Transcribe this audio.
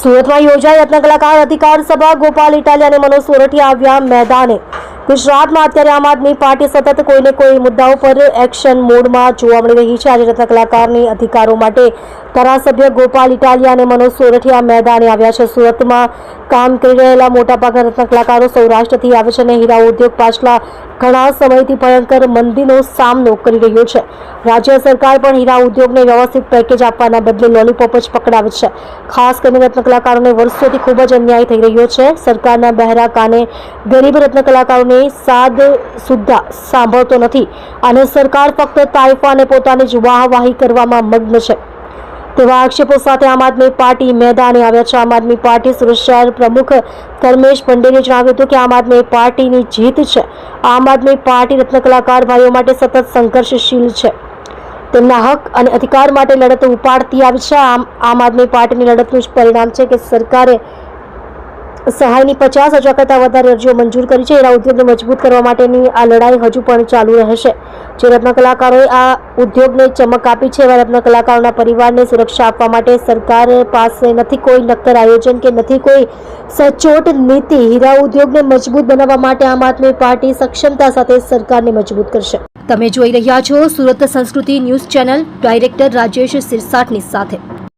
સુરતમાં યોજાઈ રત્નકલાકાર અધિકાર સભા, ગોપાલ ઇટાલિયા અને મનોજ સોરઠિયા આવ્યા મેદાને. ગુજરાતમાં અત્યારે આમ આદમી પાર્ટી સતત કોઈને કોઈ મુદ્દાઓ પર એક્શન મોડમાં જોવા મળી રહી છે. આજે રત્ન કલાકારની અધિકારો માટે ધારાસભ્ય ગોપાલ ઇટાલિયા અને મનોજ સોરઠિયા મેદાને આવ્યા છે. સુરતમાં કામ કરી રહેલા મોટાભાગના રત્ન કલાકારો સૌરાષ્ટ્રથી આવે છે અને હીરા ઉદ્યોગ પાછલા ઘણા સમયથી ભયંકર મંદીનો સામનો કરી રહ્યો છે. રાજ્ય સરકાર પણ હીરા ઉદ્યોગને વ્યવસ્થિત પેકેજ આપવાના બદલે લોલીપોપ જ પકડાવે છે. ખાસ કરીને રત્ન કલાકારોને વર્ષોથી ખૂબ જ અન્યાય થઈ રહ્યો છે. સરકારના બહેરા કાને ગરીબ રત્ન કલાકારોને સાદ સુદ્ધા સાંભળતો નથી. અને સરકાર ફક્ત તાઇફાને પોતાની જ વાહવાહી કરવામાં મગ્ન છે. તેવા આક્ષેપો સાથે આમ આદમી પાર્ટી મેદાને આવ્યા છે. આમ આદમી પાર્ટી સુરત પ્રમુખ ધર્મેશ પંડેલે જણાવ્યું હતું કે આમ આદમી પાર્ટીની જીત છે. આમ આદમી પાર્ટી રત્ન કલાકાર ભાઈઓ માટે સતત સંઘર્ષશીલ છે. તેમના હક અને અધિકાર માટે લડત ઉપાડતી આવી છે. આમ આમ આદમી પાર્ટીની લડતનું જ પરિણામ છે કે સરકારે સહાયની પચાસ હજાર કરતાં વધારે અરજીઓ મંજૂર કરી છે. એના ઉદ્યોગને મજબૂત કરવા માટેની આ લડાઈ હજુ પણ ચાલુ રહેશે. જે રત્ન કલાકારોએ આ ઉદ્યોગને ચમક આપી છે. એવા રત્ન કલાકારોના પરિવારને સુરક્ષા આપવા માટે સરકાર પાસે નથી કોઈ નક્કર આયોજન કે નથી કોઈ સચોટ નીતિ. હીરા ઉદ્યોગને મજબૂત બનાવવા માટે આમ આદમી પાર્ટી સક્ષમતા સાથે સરકારને મજબૂત કરશે. તમે જોઈ રહ્યા છો Surat Sanskriti news channel. Director Rajesh સિરસાટની સાથે.